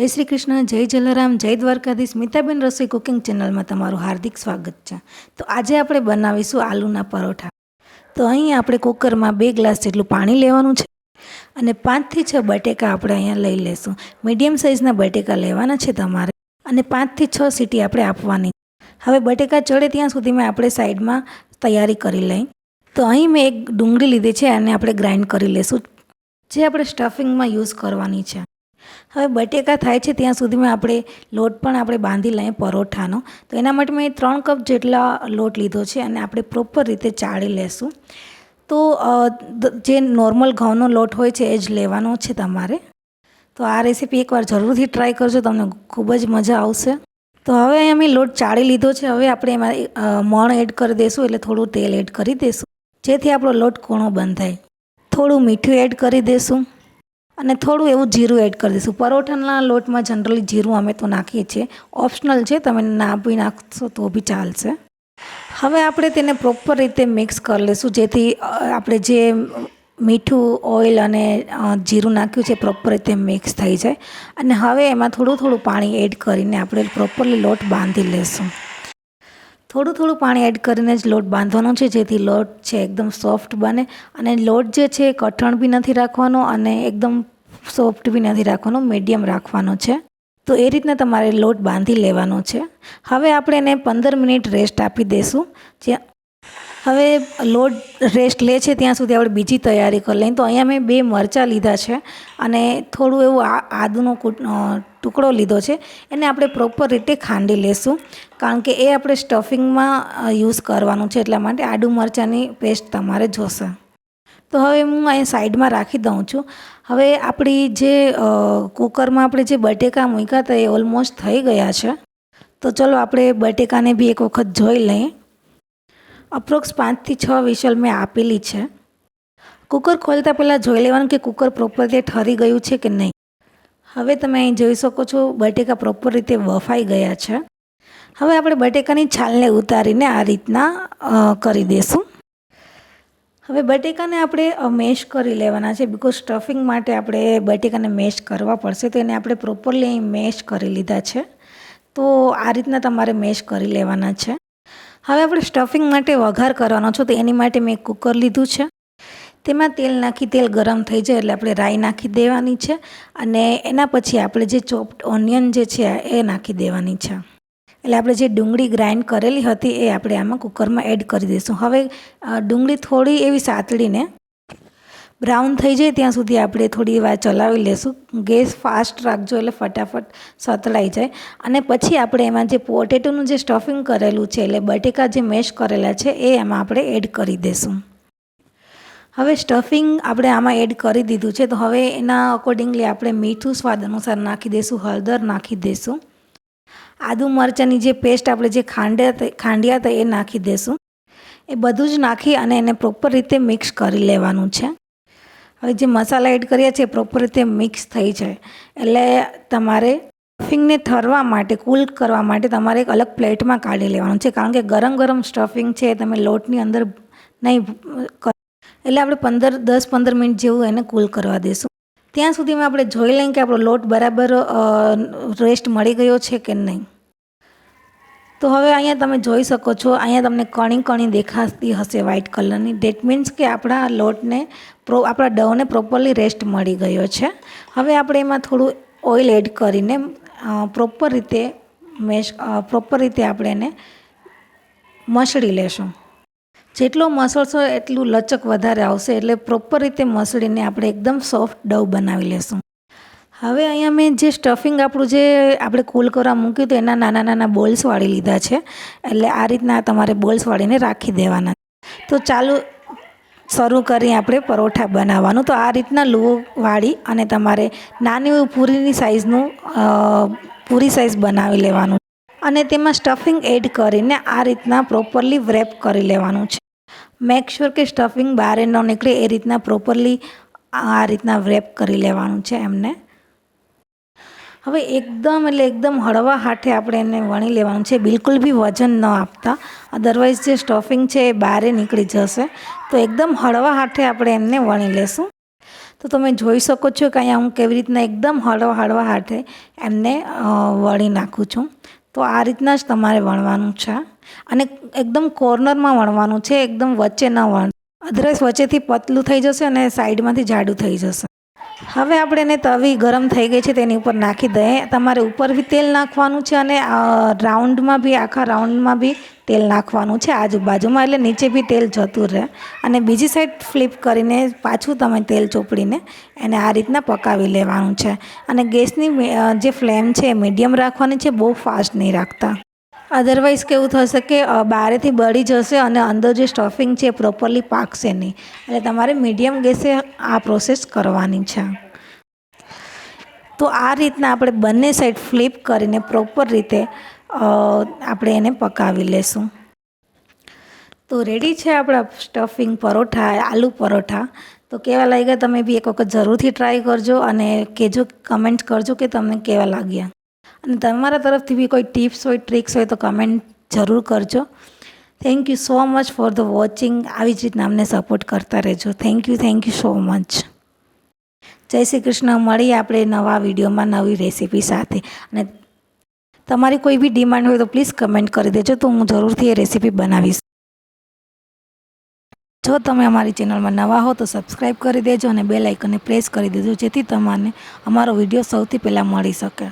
જય શ્રી કૃષ્ણ, જય જલારામ, જય દ્વારકાધીશ. મિતાબેન રસોઈ કુકિંગ ચેનલમાં તમારું હાર્દિક સ્વાગત છે. તો આજે આપણે બનાવીશું આલુના પરોઠા. તો અહીં આપણે કુકરમાં બે ગ્લાસ જેટલું પાણી લેવાનું છે અને પાંચથી છ બટેકા આપણે અહીંયા લઈ લેશું. મીડિયમ સાઇઝના બટેકા લેવાના છે તમારે અને પાંચથી છ સીટી આપણે આપવાની. હવે બટેકા ચડે ત્યાં સુધીમાં આપણે સાઈડમાં તૈયારી કરી લઈ. તો અહીં મેં એક ડુંગળી લીધી છે અને આપણે ગ્રાઇન્ડ કરી લેશું. જે આપણે સ્ટફિંગમાં યુઝ કરવાની છે. હવે બટેકા થાય છે ત્યાં સુધીમાં આપણે લોટ પણ આપણે બાંધી લઈએ પરોઠાનો. તો એના માટે મેં ત્રણ કપ જેટલા લોટ લીધો છે અને આપણે પ્રોપર રીતે ચાળી લેશું. તો જે નોર્મલ ઘઉંનો લોટ હોય છે એ જ લેવાનો છે તમારે. તો આ રેસીપી એકવાર જરૂરથી ટ્રાય કરજો, તમને ખૂબ જ મજા આવશે. તો હવે અહીંયા મેં લોટ ચાળી લીધો છે, હવે આપણે એમાં મણ એડ કરી દઈશું એટલે થોડું તેલ એડ કરી દઈશું જેથી આપણો લોટ કૂણો બંધાય. થોડું મીઠું એડ કરી દઈશું અને થોડું એવું જીરું એડ કરી દઈશું. પરોઠાના લોટમાં જનરલી જીરું અમે તો નાખીએ છીએ. ઓપ્શનલ છે, તમે ના બી નાખશો તો બી ચાલશે. હવે આપણે તેને પ્રોપર રીતે મિક્સ કરી લઈશું. જેથી આપણે જે મીઠું ઓઇલ અને જીરું નાખ્યું છે પ્રોપર રીતે મિક્સ થઈ જાય. અને હવે એમાં થોડું થોડું પાણી એડ કરીને આપણે પ્રોપરલી લોટ બાંધી લેશું થોડું થોડું પાણી એડ કરીને જ લોટ બાંધવાનો છે, જેથી લોટ છે એકદમ સોફ્ટ બને. અને લોટ જે છે એ કઠણ બી નથી રાખવાનો અને એકદમ સોફ્ટ બી નથી રાખવાનો મીડિયમ રાખવાનો છે. તો એ રીતના તમારે લોટ બાંધી લેવાનો છે. હવે આપણે એને પંદર મિનિટ રેસ્ટ આપી દઈશું જે હવે લોટ રેસ્ટ લે છે ત્યાં સુધી આપણે બીજી તૈયારી કરી લઈએ. તો અહીંયા મેં બે મરચાં લીધા છે અને થોડું એવું આદુનો ટુકડો લીધો છે. એને આપણે પ્રોપર રીતે ખાંડી લેશું. કારણ કે એ આપણે સ્ટફિંગમાં યુઝ કરવાનું છે એટલા માટે આદુ મરચાંની પેસ્ટ તમારે જોશે. તો હવે હું અહીં સાઈડમાં રાખી દઉં છું. હવે આપણી જે કુકરમાં આપણે જે બટેકા મૂક્યા હતા એ ઓલમોસ્ટ થઈ ગયા છે. તો ચલો આપણે બટેકાને બી એક વખત જોઈ લઈએ. અપ્રોક્સ પાંચથી છ વિશલ મેં આપેલી છે. કુકર ખોલતા પહેલાં જોઈ લેવાનું કે કુકર પ્રોપર રીતે ઠરી ગયું છે કે નહીં. હવે તમે અહીં જોઈ શકો છો, બટેકા પ્રોપર રીતે વફાઈ ગયા છે. હવે આપણે બટેકાની છાલને ઉતારીને આ રીતના કરી દઈશું હવે બટેકાને આપણે મેશ કરી લેવાના છે બિકોઝ સ્ટફિંગ માટે આપણે બટેકાને મેશ કરવા પડશે તો એને આપણે પ્રોપરલી મેશ કરી લીધા છે. તો આ રીતના તમારે મેશ કરી લેવાના છે. હવે આપણે સ્ટફિંગ માટે વઘાર કરવાનો છો, તો એની માટે મેં કુકર લીધું છે. તેમાં તેલ નાખી, તેલ ગરમ થઈ જાય એટલે આપણે રાઈ નાખી દેવાની છે અને એના પછી આપણે જે ચોપ્ડ ઓનિયન જે છે, એ નાખી દેવાની છે. એટલે આપણે જે ડુંગળી ગ્રાઇન્ડ કરેલી હતી, એ આપણે આમાં કુકરમાં એડ કરી દઈશું. હવે ડુંગળી થોડી એવી સાતળીને બ્રાઉન થઈ જાય ત્યાં સુધી આપણે થોડી વાર ચલાવી લેશું. ગેસ ફાસ્ટ રાખજો એટલે ફટાફટ સતળાઈ જાય. અને પછી આપણે એમાં જે પોટેટોનું જે સ્ટફિંગ કરેલું છે એટલે બટેકા જે મેશ કરેલા છે એ એમાં આપણે એડ કરી દઈશું હવે સ્ટફિંગ આપણે આમાં એડ કરી દીધું છે. તો હવે એના અકોર્ડિંગલી આપણે મીઠું સ્વાદ અનુસાર નાખી દઈશું હળદર નાખી દઈશું આદુ મરચાંની જે પેસ્ટ આપણે જે ખાંડ્યા ખાંડ્યા હતા એ નાખી દઈશું એ બધું જ નાખી અને એને પ્રોપર રીતે મિક્સ કરી લેવાનું છે. હવે જે મસાલા એડ કર્યા છે પ્રોપર રીતે મિક્સ થઈ જાય. એટલે તમારે સ્ટફિંગને ઠરવા માટે કૂલ કરવા માટે તમારે એક અલગ પ્લેટમાં કાઢી લેવાનું છે. કારણ કે ગરમ ગરમ સ્ટફિંગ છે, તમે લોટની અંદર નહીં એટલે આપણે પંદર, દસ, પંદર મિનિટ જેવું એને કૂલ કરવા દઈશું ત્યાં સુધીમાં આપણે જોઈ લઈએ કે આપણો લોટ બરાબર રેસ્ટ મળી ગયો છે કે નહીં. તો હવે અહીંયા તમે જોઈ શકો છો, અહીંયા તમને કણી કણી દેખાતી હશે વ્હાઇટ કલરની ડેટ મીન્સ કે આપણા લોટને પ્રો, આપણા ડવને પ્રોપરલી રેસ્ટ મળી ગયો છે. હવે આપણે એમાં થોડું ઓઇલ એડ કરીને પ્રોપર રીતે મેશ પ્રોપર રીતે આપણે એને મસળી લેશું. જેટલો મસળશો એટલું લચક વધારે આવશે, એટલે પ્રોપર રીતે મસળીને આપણે એકદમ સોફ્ટ ડવ બનાવી લેશું. હવે અહીંયા મેં જે સ્ટફિંગ આપણું જે આપણે કૂલ કરવા મૂક્યું હતું, એના નાના નાના બોલ્સ વાળી લીધા છે. એટલે આ રીતના તમારે બોલ્સ વાળીને રાખી દેવાના. તો ચાલુ શરૂ કરી આપણે પરોઠા બનાવવાનું. તો આ રીતના લુઓ વાળી અને તમારે નાની પૂરીની સાઇઝનું પૂરી સાઇઝ બનાવી લેવાનું. અને તેમાં સ્ટફિંગ એડ કરીને આ રીતના પ્રોપરલી વ્રેપ કરી લેવાનું છે. મેક શ્યોર કે સ્ટફિંગ બહાર ન નીકળે, એ રીતના પ્રોપરલી આ રીતના વ્રેપ કરી લેવાનું છે એમને. હવે એકદમ એટલે એકદમ હળવા હાથે આપણે એને વણી લેવાનું છે. બિલકુલ બી વજન ન આપતા. અદરવાઇઝ જે સ્ટફિંગ છે એ બહારે નીકળી જશે. તો એકદમ હળવા હાથે આપણે એમને વણી લેશું. તો તમે જોઈ શકો છો કે અહીંયા હું કેવી રીતના એકદમ હળવા હળવા હાથે એમને વળી નાખું છું. તો આ રીતના જ તમારે વણવાનું છે. અને એકદમ કોર્નરમાં વણવાનું છે. એકદમ વચ્ચે ન વણ. અધરસ વચ્ચેથી પતલું થઈ જશે અને સાઈડમાંથી જાડું થઈ જશે. હવે આપણે એને તવી ગરમ થઈ ગઈ છે તેની ઉપર નાખી દઈએ. તમારે ઉપર બી તેલ નાખવાનું છે અને રાઉન્ડમાં બી, આખા રાઉન્ડમાં બી તેલ નાખવાનું છે આજુબાજુમાં, એટલે નીચે બી તેલ જતું રહે. અને બીજી સાઈડ ફ્લિપ કરીને પાછું તમે તેલ ચોપડીને એને આ રીતના પકાવી લેવાનું છે. અને ગેસની જે ફ્લેમ છે એ મીડિયમ રાખવાની છે, બહુ ફાસ્ટ નહીં રાખતા. અધરવાઇઝ કેવું થશે કે બહારેથી બળી જશે અને અંદર જે સ્ટફિંગ છે પ્રોપરલી પાકશે નહીં. એટલે તમારે મીડિયમ ગેસે આ પ્રોસેસ કરવાની છે. તો આ રીતના આપણે બંને સાઈડ ફ્લિપ કરીને પ્રોપર રીતે આપણે એને પકાવી લેશું. તો રેડી છે આપણા સ્ટફિંગ પરોઠા, આલુ પરોઠા. તો કેવા લાગ્યા? તમે બી એક વખત જરૂરથી ટ્રાય કરજો અને કહેજો કમેન્ટ કરજો કે તમને કેવા લાગ્યા? અને તમારા તરફથી બી કોઈ ટિપ્સ હોય, ટ્રિક્સ હોય તો કમેન્ટ જરૂર કરજો. Thank you so much for the watching આવી જ રીતના અમને સપોર્ટ કરતા રહેજો. Thank you thank you so much જય શ્રી કૃષ્ણ. મળીએ આપણે નવા વિડીયોમાં નવી રેસીપી સાથે. અને તમારી કોઈ બી ડિમાન્ડ હોય તો પ્લીઝ કમેન્ટ કરી દેજો તો હું જરૂરથી એ રેસીપી બનાવીશ. જો તમે અમારી ચેનલમાં નવા હો તો સબસ્ક્રાઈબ કરી દેજો અને બે લાઇકને પ્રેસ કરી દેજો જેથી તમને અમારો વીડિયો સૌથી પહેલાં મળી શકે.